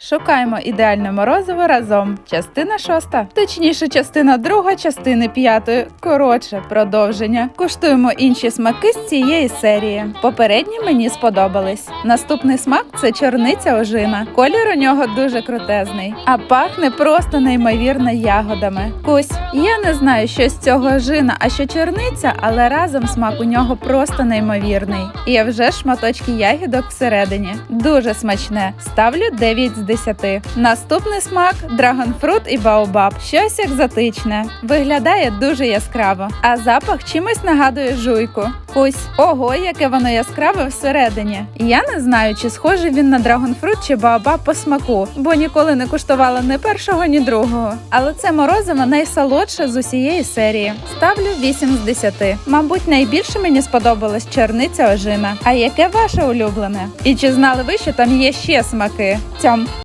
Шукаємо ідеальне морозиво разом. Частина шоста, точніше, частина друга, частини п'ятої. Коротше, продовження. Куштуємо інші смаки з цієї серії. Попередні мені сподобались. Наступний смак це чорниця ожина. Колір у нього дуже крутезний, а пахне просто неймовірно ягодами. Кусь, я не знаю, що з цього ожина, а що чорниця, але разом смак у нього просто неймовірний. І вже шматочки ягідок всередині. Дуже смачне. Ставлю 9 з 10. Наступний смак драгонфрут і баобаб. Щось екзотичне. Виглядає дуже яскраво, а запах чимось нагадує жуйку. Кусь, ого, яке воно яскраве всередині. Я не знаю, чи схожий він на драгонфрут чи баобаб по смаку, бо ніколи не куштувала ні першого, ні другого. Але це морозиво найсолодше з усієї серії. Ставлю 8 з 10. Мабуть, найбільше мені сподобалась черниця ожина. А яке ваше улюблене? І чи знали ви, що там є ще смаки? Цьом.